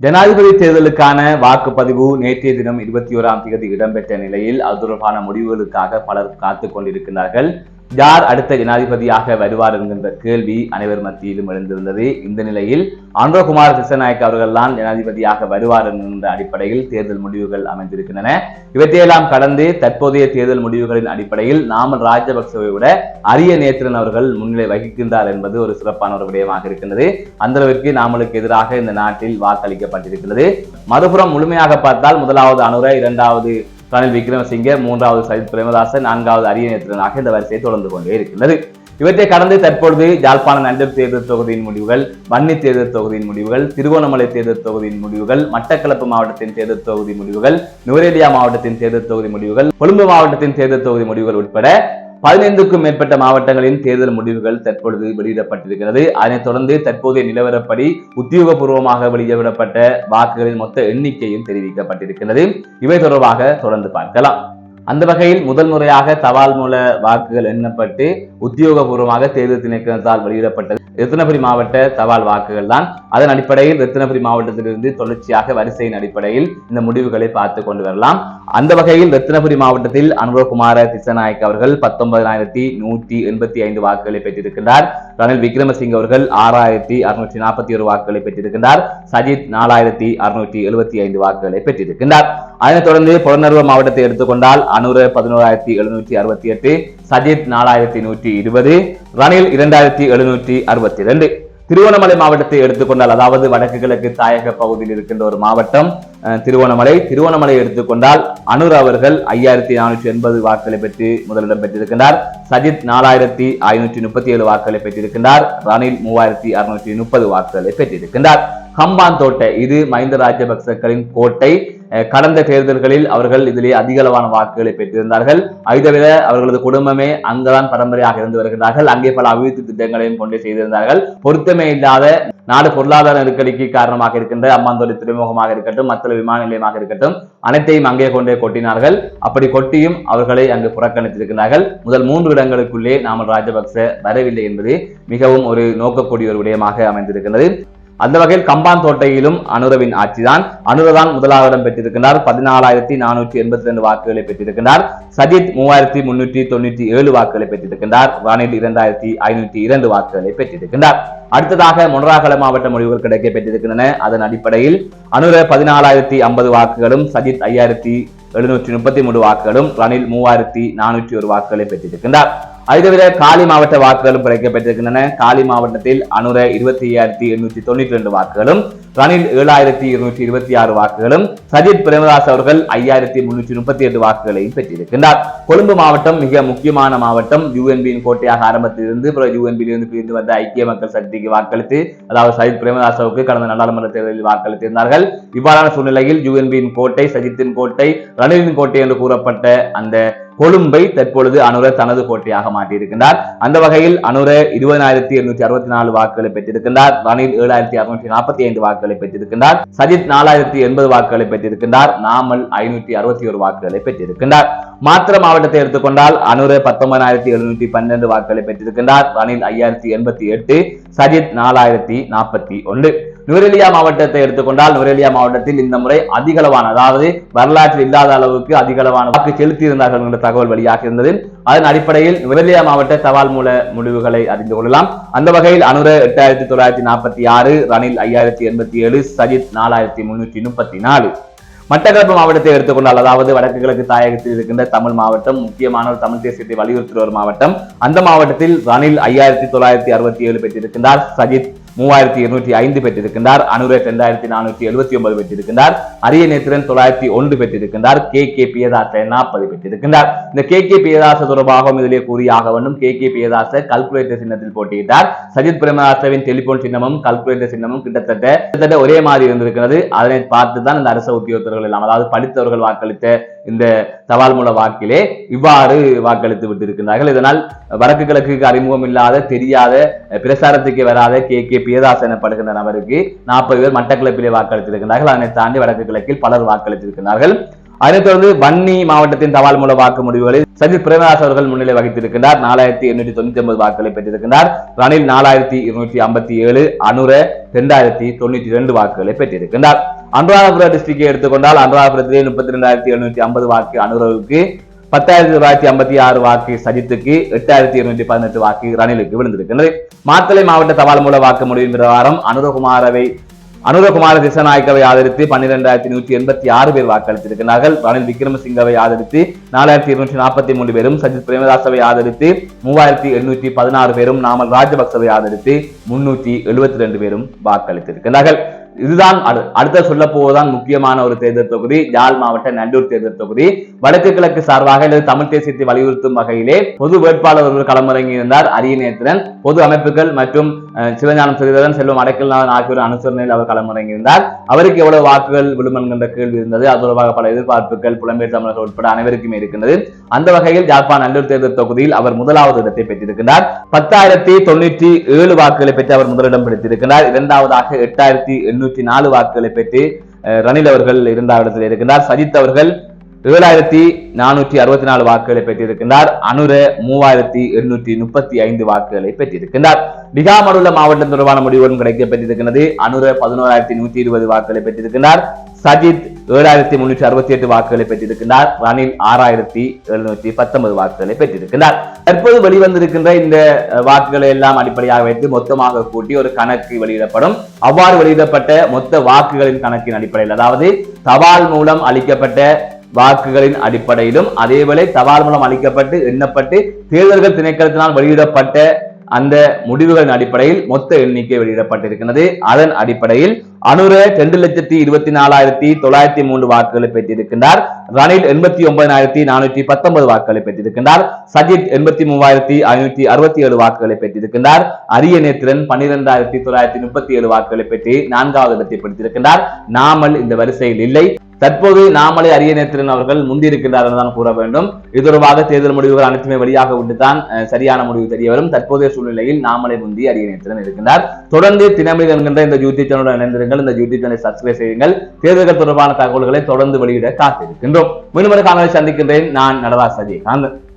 ஜனாதிபதி தேர்தலுக்கான வாக்குப்பதிவு நேற்றைய தினம் இருபத்தி ஓராம் தேதி இடம்பெற்ற நிலையில் அது தொடர்பான முடிவுகளுக்காக பலர் காத்துக் கொண்டிருக்கிறார்கள். யார் அடுத்த ஜனாதிபதியாக வருவார் என்கின்ற கேள்வி அனைவர் மத்தியிலும் எழுந்திருந்தது. இந்த நிலையில் ஆண்டோகுமார் கிருஷ்ணநாயக் அவர்கள் தான் ஜனாதிபதியாக வருவார் என்கின்ற அடிப்படையில் தேர்தல் முடிவுகள் அமைந்திருக்கின்றன. இவற்றையெல்லாம் கடந்து தற்போதைய தேர்தல் முடிவுகளின் அடிப்படையில் நாமல் ராஜபக்சவை விட அரிய நேத்திரன் அவர்கள் முன்னிலை வகிக்கின்றார் என்பது ஒரு சிறப்பான ஒரு விடயமாக இருக்கின்றது. அந்த அளவிற்கு நாமளுக்கு எதிராக இந்த நாட்டில் வாக்களிக்கப்பட்டிருக்கிறது. மறுபுறம் முழுமையாக பார்த்தால் முதலாவது அனுர இரண்டாவது ரணில் விக்ரமசிங்கே மூன்றாவது சஜித் பிரேமதாசன் நான்காவது அரிய நேத்திரனாக இந்த வரிசையை தொடர்ந்து கொண்டே இருக்கின்றது. இவற்றை கடந்து தற்பொழுது யாழ்ப்பாண நண்டர் தேர்தல் தொகுதியின் முடிவுகள் வன்னி தேர்தல் தொகுதியின் முடிவுகள் திருகோணமலை தேர்தல் தொகுதியின் முடிவுகள் மட்டக்களப்பு மாவட்டத்தின் தேர்தல் தொகுதி முடிவுகள் நுவரேலியா மாவட்டத்தின் தேர்தல் தொகுதி முடிவுகள் கொழும்பு மாவட்டத்தின் தேர்தல் தொகுதி முடிவுகள் உட்பட பதினைந்துக்கும் மேற்பட்ட மாவட்டங்களின் தேர்தல் முடிவுகள் தற்பொழுது வெளியிடப்பட்டிருக்கிறது. அதனைத் தொடர்ந்து தற்போதைய நிலவரப்படி உத்தியோகபூர்வமாக வெளியிடப்பட்ட வாக்குகளின் மொத்த எண்ணிக்கையும் தெரிவிக்கப்பட்டிருக்கிறது. இவை தொடர்பாக தொடர்ந்து பார்க்கலாம். அந்த வகையில் முதல் முறையாக தபால் மூல வாக்குகள் எண்ணப்பட்டு உத்தியோகபூர்வமாக தேர்தல் திணைக்களத்தால் வெளியிடப்பட்டது. ரத்தினபுரி மாவட்ட தபால் வாக்குகள் தான். அதன் அடிப்படையில் ரத்தினபுரி மாவட்டத்திலிருந்து தொடர்ச்சியாக வரிசையின் அடிப்படையில் இந்த முடிவுகளை பார்த்து கொண்டு வரலாம். அந்த வகையில் ரத்தினபுரி மாவட்டத்தில் அனுரகுமார திசநாயக் அவர்கள் பத்தொன்பதாயிரத்தி நூற்றி எண்பத்தி ஐந்து வாக்குகளை பெற்றிருக்கிறார் ரணில் விக்ரமசிங்க அவர்கள் ஆறாயிரத்தி அறுநூற்றி நாற்பத்தி ஒரு வாக்குகளை பெற்றிருக்கின்றார். சஜித் நாலாயிரத்தி அறுநூற்றி எழுபத்தி ஐந்து வாக்குகளை பெற்றிருக்கின்றார். அதனைத் தொடர்ந்து புலனர்வ மாவட்டத்தை எடுத்துக்கொண்டால் அனுர பதினோராயிரத்தி எழுநூற்றி அறுபத்தி எட்டு சஜித் நாலாயிரத்தி நூற்றி இருபது ரணில் இரண்டாயிரத்தி எழுநூற்றி அறுபத்தி ரெண்டு. திருவண்ணாமலை மாவட்டத்தை எடுத்துக்கொண்டால் அதாவது வடக்கு கிழக்கு தாயக பகுதியில் இருக்கின்ற ஒரு மாவட்டம் அஹ், திருவண்ணாமலை திருவண்ணாமலை எடுத்துக்கொண்டால் அனுர் அவர்கள் ஐயாயிரத்தி நானூற்றி எண்பது வாக்குகளை பெற்று முதலிடம் பெற்றிருக்கின்றார். சஜித் நாலாயிரத்தி ஐநூற்றி முப்பத்தி ஏழு வாக்குகளை பெற்றிருக்கின்றார். ரணில் மூவாயிரத்தி அறுநூற்றி முப்பது வாக்குகளை பெற்றிருக்கின்றார். ஹம்பாந்தோட்டை இது மஹிந்த ராஜபக்சக்களின் கோட்டை. கடந்த தேர்தல்களில் அவர்கள் இதிலே அதிகளவான வாக்குகளை பெற்றிருந்தார்கள். அதை தவிர அவர்களது குடும்பமே அங்குதான் பரம்பரையாக இருந்து வருகிறார்கள். அங்கே பல அபிவிருத்தி திட்டங்களையும் கொண்டு செய்திருந்தார்கள். பொருத்தமே இல்லாத நாடு பொருளாதார நெருக்கடிக்கு காரணமாக இருக்கின்ற அம்மாந்தோடி துறைமுகமாக இருக்கட்டும் மத்தள விமான நிலையமாக இருக்கட்டும் அனைத்தையும் அங்கே கொண்டே கொட்டினார்கள். அப்படி கொட்டியும் அவர்களை அங்கு புறக்கணித்திருக்கிறார்கள். முதல் மூன்று இடங்களுக்குள்ளே நாமல் ராஜபக்ச வரவில்லை என்பது மிகவும் ஒரு நோக்கக்கூடிய ஒரு விடயமாக அமைந்திருக்கிறது அந்த வகையில் கம்பான் தோட்டையிலும் அனுரவின் ஆட்சிதான். அனுரதான் முதலாவது பெற்றிருக்கிறார் பதினாலாயிரத்தி நானூற்றி எண்பத்தி ரெண்டு வாக்குகளை பெற்றிருக்கிறார் சஜித் மூவாயிரத்தி முன்னூற்றி தொண்ணூற்றி ஏழு வாக்குகளை பெற்றிருக்கின்றார். ரணில் இரண்டாயிரத்தி ஐநூற்றி இரண்டு வாக்குகளை பெற்றிருக்கின்றார். அடுத்ததாக மொனராகல மாவட்ட முடிவுகள் கிடைக்க பெற்றிருக்கின்றன. அதன் அடிப்படையில் அனுர பதினாலாயிரத்தி ஐம்பது வாக்குகளும் சஜித் ஐயாயிரத்தி எழுநூற்றி முப்பத்தி மூன்று வாக்குகளும் ரணில் மூவாயிரத்தி நானூற்றி ஒரு வாக்குகளை பெற்றிருக்கின்றார். அதை தவிர காலி மாவட்ட வாக்குகளும் குறைக்கப்பட்டிருக்கின்றன. காலி மாவட்டத்தில் அனுர இருபத்தி ஐயாயிரத்தி எண்ணூற்றி தொண்ணூற்றி ரெண்டு வாக்குகளும் ரணில் ஏழாயிரத்தி இருநூற்றி இருபத்தி ஆறு வாக்குகளும் சஜித் பிரேமதாஸ் அவர்கள் ஐயாயிரத்தி முன்னூற்றி முப்பத்தி எட்டு வாக்குகளையும் பெற்றிருக்கின்றார். கொழும்பு மாவட்டம் மிக முக்கியமான மாவட்டம். யூஎன்பியின் கோட்டையாக ஆரம்பத்திலிருந்து பிறகு யூஎன்பியில் இருந்து பிரிந்து வந்த ஐக்கிய மக்கள் சக்திக்கு வாக்களித்து அதாவது சஜித் பிரேமதாசவுக்கு கடந்த நாடாளுமன்ற தேர்தலில் வாக்களித்திருந்தார்கள். இவ்வாறான சூழ்நிலையில் யூஎன்பியின் கோட்டை சஜித்தின் கோட்டை ரணிலின் கோட்டை என்று கூறப்பட்ட அந்த கொழும்பை தற்பொழுது அனுர தனது கோட்டையாக மாற்றியிருக்கின்றார். அந்த வகையில் அனுர இருபதாயிரத்தி இருநூற்றி அறுபத்தி நாலு வாக்குகளை பெற்றிருக்கின்றார். ரணில் ஏழாயிரத்தி அறுநூற்றி நாற்பத்தி ஐந்து வாக்குகளை பெற்றிருக்கின்றார். சஜித் நாலாயிரத்தி எண்பது வாக்குகளை பெற்றிருக்கின்றார். நாமல் ஐநூற்றி அறுபத்தி ஒரு வாக்குகளை பெற்றிருக்கின்றார். மாத்திர மாவட்டத்தை எடுத்துக்கொண்டால் அனுர பத்தொன்பதாயிரத்தி எழுநூற்றி பன்னெண்டு வாக்குகளை பெற்றிருக்கின்றார். ரணில் ஐயாயிரத்தி எண்பத்தி எட்டு சஜித் நாலாயிரத்தி நாற்பத்தி ஒன்று. நுவரெலியா மாவட்டத்தை எடுத்துக்கொண்டால் நுவரெலியா மாவட்டத்தில் இந்த முறை அதிகளவான அதாவது வரலாற்றில் இல்லாத அளவுக்கு அதிகளவான வாக்கு செலுத்தியிருந்தார்கள் என்ற தகவல் வெளியாக இருந்தது அதன் அடிப்படையில் நுவரெலியா மாவட்ட சவால் மூல முடிவுகளை அறிந்து கொள்ளலாம். அந்த வகையில் அனுர எட்டாயிரத்தி தொள்ளாயிரத்தி நாற்பத்தி ஆறு ரணில் ஐயாயிரத்தி எண்பத்தி ஏழு சஜித் நாலாயிரத்தி முன்னூற்றி முப்பத்தி நாலு. மட்டக்களப்பு மாவட்டத்தை எடுத்துக்கொண்டால் அதாவது வடக்கு கிழக்கு தாயகத்தில் இருக்கின்ற தமிழ் மாவட்டம் முக்கியமான ஒரு தமிழ் தேசியத்தை வலியுறுத்துகிற ஒரு மாவட்டம். அந்த மாவட்டத்தில் ரணில் ஐயாயிரத்தி தொள்ளாயிரத்தி அறுபத்தி ஏழு பெற்றிருக்கின்றார் சஜித் மூவாயிரத்தி இருநூற்றி ஐந்து பெற்றிருக்கின்றார். அனுரே இரண்டாயிரத்தி நானூற்றி எழுபத்தி ஒன்பது பெற்றிருக்கின்றார். அரிய நேத்திரன் தொள்ளாயிரத்தி ஒன்று பெற்றிருக்கின்றார். கே கே பியதாச நாற்பது பெற்றிருக்கின்றார். இந்த கே கே பியதாச தொடர்பாகவும் இதிலே கூறியாக வேண்டும். கே கே பியதாச கல்குலேட்டர் சின்னத்தில் போட்டியிட்டார். சஜித் பிரேமதாசவின் டெலிபோன் சின்னமும் கல்குலேட்டர் சின்னமும் கிட்டத்தட்ட கிட்டத்தட்ட ஒரே மாதிரி இருந்திருக்கிறது. அதனை பார்த்து தான் இந்த அரச உத்தியோகத்தர்கள் எல்லாம் அதாவது படித்தவர்கள் வாக்களித்த இந்த தபால் மூல வாக்கிலே இவ்வாறு வாக்களித்து விட்டிருக்கிறார்கள் இதனால் வடக்கு கிழக்குக்கு அறிமுகம் இல்லாத தெரியாத பிரசாரத்துக்கு வராத கே. கே. பியதாஸ் எனப்படுகின்ற நபருக்கு நாற்பது பேர் மட்டக்களப்பிலே வாக்களித்திருக்கிறார்கள் அதனை தாண்டி வடக்கு கிழக்கில் பலர் வாக்களித்திருக்கிறார்கள் அதனைத் தொடர்ந்து வன்னி மாவட்டத்தின் தபால் மூல வாக்கு முடிவுகளில் சஜித் பிரேமதாஸ் அவர்கள் முன்னிலை வகித்திருக்கிறார் நாலாயிரத்தி எண்ணூற்றி தொண்ணூத்தி ஒன்பது வாக்குகளை பெற்றிருக்கின்றார் ரணில் நாலாயிரத்தி இருநூற்றி ஐம்பத்தி ஏழு அனுர இரண்டாயிரத்தி தொண்ணூற்றி இரண்டு வாக்குகளை பெற்றிருக்கின்றார். அனுராதபுர டிஸ்ட்ரிக்டை எடுத்துக்கொண்டால் அனுராதபுரத்திலே முப்பத்தி ரெண்டாயிரத்தி எழுநூற்றி ஐம்பது வாக்கு அனுரவுக்கு பத்தாயிரத்தி தொள்ளாயிரத்தி ஐம்பத்தி ஆறு வாக்கு சஜித்துக்கு எட்டாயிரத்தி இருநூற்றி பதினெட்டு வாக்கு ரணிலுக்கு விழுந்திருக்கின்றது மாத்தளை மாவட்ட தபால் மூல வாக்கு முடிவின் பிரகாரம் அனுரகுமாரவை அனுரகுமார திசநாயக்கவை ஆதரித்து பன்னிரெண்டாயிரத்தி நூற்றி எண்பத்தி ஆறு பேர் வாக்களித்திருக்கிறார்கள். ரணில் விக்ரமசிங்கவை ஆதரித்து நாலாயிரத்தி இருநூற்றி நாற்பத்தி மூணு பேரும் சஜித் பிரேமதாசவை ஆதரித்து மூவாயிரத்தி எண்ணூற்றி பதினாறு பேரும் நாமல் ராஜபக்சவை ஆதரித்து முன்னூற்றி எழுபத்தி ரெண்டு பேரும் வாக்களித்திருக்கிறார்கள். இதுதான் அடு- அடுத்த சொல்ல போவதுதான் முக்கியமான ஒரு தேர்தல் தொகுதி. யாழ் மாவட்ட நல்லூர் தேர்தல் தொகுதி. வடக்கு கிழக்கு சார்பாக அல்லது தமிழ் தேசியத்தை வலியுறுத்தும் வகையிலே பொது வேட்பாளர் ஒருவர் களமிறங்கி இருந்தார் அரியநேத்திரன் பொது அமைப்புகள் மற்றும் சிவஞானம் சிறிதரன் செல்வம் அடக்கல்நாதன் ஆகியோர் அனுசரணையில் அவர் களமிறங்கி இருந்தார். அவருக்கு எவ்வளவு வாக்குகள் விழும் என்கின்ற கேள்வி இருந்தது. அது தொடர்பாக பல எதிர்பார்ப்புகள் புலம்பெயர் தமிழர்கள் உட்பட அனைவருக்குமே இருக்கின்றது. அந்த வகையில் ஜாப்பான் நல்லூர் தேர்தல் தொகுதியில் அவர் முதலாவது இடத்தை பெற்றிருக்கிறார் பத்தாயிரத்தி தொண்ணூற்றி ஏழு வாக்குகளை பெற்று அவர் முதலிடம் பிடித்திருக்கிறார் இரண்டாவதாக எட்டாயிரத்தி எண்ணூறு எண்ணூற்றி நாலு வாக்குகளை பெற்று ரணில் அவர்கள் இரண்டாவது இடத்தில் இருக்கின்றார். சஜித் அவர்கள் ஏழாயிரத்தி நானூற்றி அறுபத்தி நாலு வாக்குகளை பெற்றிருக்கின்றார். அனுர மூவாயிரத்தி எண்ணூற்றி முப்பத்தி ஐந்து வாக்குகளை பெற்றிருக்கின்றார். பிகாமடுள்ள மாவட்டம் தொடர்பான முடிவுகளும் கிடைக்கப்பெற்றிருக்கிறது அனுர பதினோராயிரத்தி நூற்றி இருபது வாக்குகளை பெற்றிருக்கின்றார். சஜித் ஏழாயிரத்தி முன்னூற்றி அறுபத்தி எட்டு வாக்குகளை பெற்றிருக்கின்றார். ரணில் ஆறாயிரத்தி எழுநூற்றி பத்தொன்பது வாக்குகளை பெற்றிருக்கின்றார். தற்போது வெளிவந்திருக்கின்ற இந்த வாக்குகளை எல்லாம் அடிப்படையாக வைத்து மொத்தமாக கூட்டி ஒரு கணக்கு வெளியிடப்படும். அவ்வாறு வெளியிடப்பட்ட மொத்த வாக்குகளின் கணக்கின் அடிப்படையில் அதாவது தபால் மூலம் அளிக்கப்பட்ட வாக்குகளின் அடிப்படையிலும் அதேவேளை தபால் மூலம் அளிக்கப்பட்டு எண்ணப்பட்டு தேர்தல்கள் திணைக்களத்தினால் வெளியிடப்பட்ட அந்த முடிவுகளின் அடிப்படையில் மொத்த எண்ணிக்கை வெளியிடப்பட்டிருக்கிறது. அதன் அடிப்படையில் அனுர ரெண்டு லட்சத்தி இருபத்தி நாலாயிரத்தி தொள்ளாயிரத்தி மூன்று வாக்குகளை பெற்றிருக்கின்றார். ரணில் எண்பத்தி ஒன்பதாயிரத்தி நானூற்றி பத்தொன்பது வாக்குகளை பெற்றிருக்கின்றார். சஜித் எண்பத்தி மூவாயிரத்தி ஐநூற்றி அறுபத்தி ஏழு வாக்குகளை பெற்றிருக்கின்றார். அரியநேத்திரன் பன்னிரெண்டாயிரத்தி தொள்ளாயிரத்தி முப்பத்தி ஏழு வாக்குகளை பெற்று நான்காவது இடத்தை பிடித்திருக்கின்றார். நாமல் இந்த வரிசையில் இல்லை. தற்போது நாமலை அரியநேத்திரன் அவர்கள் முந்தியிருக்கின்றார் தான் கூற வேண்டும். இது தொடர்பாக தேர்தல் முடிவுகள் அனைத்துமே வெளியாக விட்டுத்தான் சரியான முடிவு தெரிய வரும் தற்போதைய சூழ்நிலையில் நாமலை முந்தி அரியநேத்திரன் இருக்கின்றார். தொடர்ந்து தினமணி என்கின்ற இந்த யூடியூப் சேனலுடன் இணைந்திருங்கள். இந்த யூடியூப் சேனலை சப்ஸ்கிரைப் செய்யுங்கள். தேர்தல்கள் தொடர்பான தகவல்களை தொடர்ந்து வெளியிட காத்திருக்கின்றோம். மீண்டும் ஒரு காணொலி சந்திக்கின்றேன். நான் நடராஜ் சஜிகாந்த்.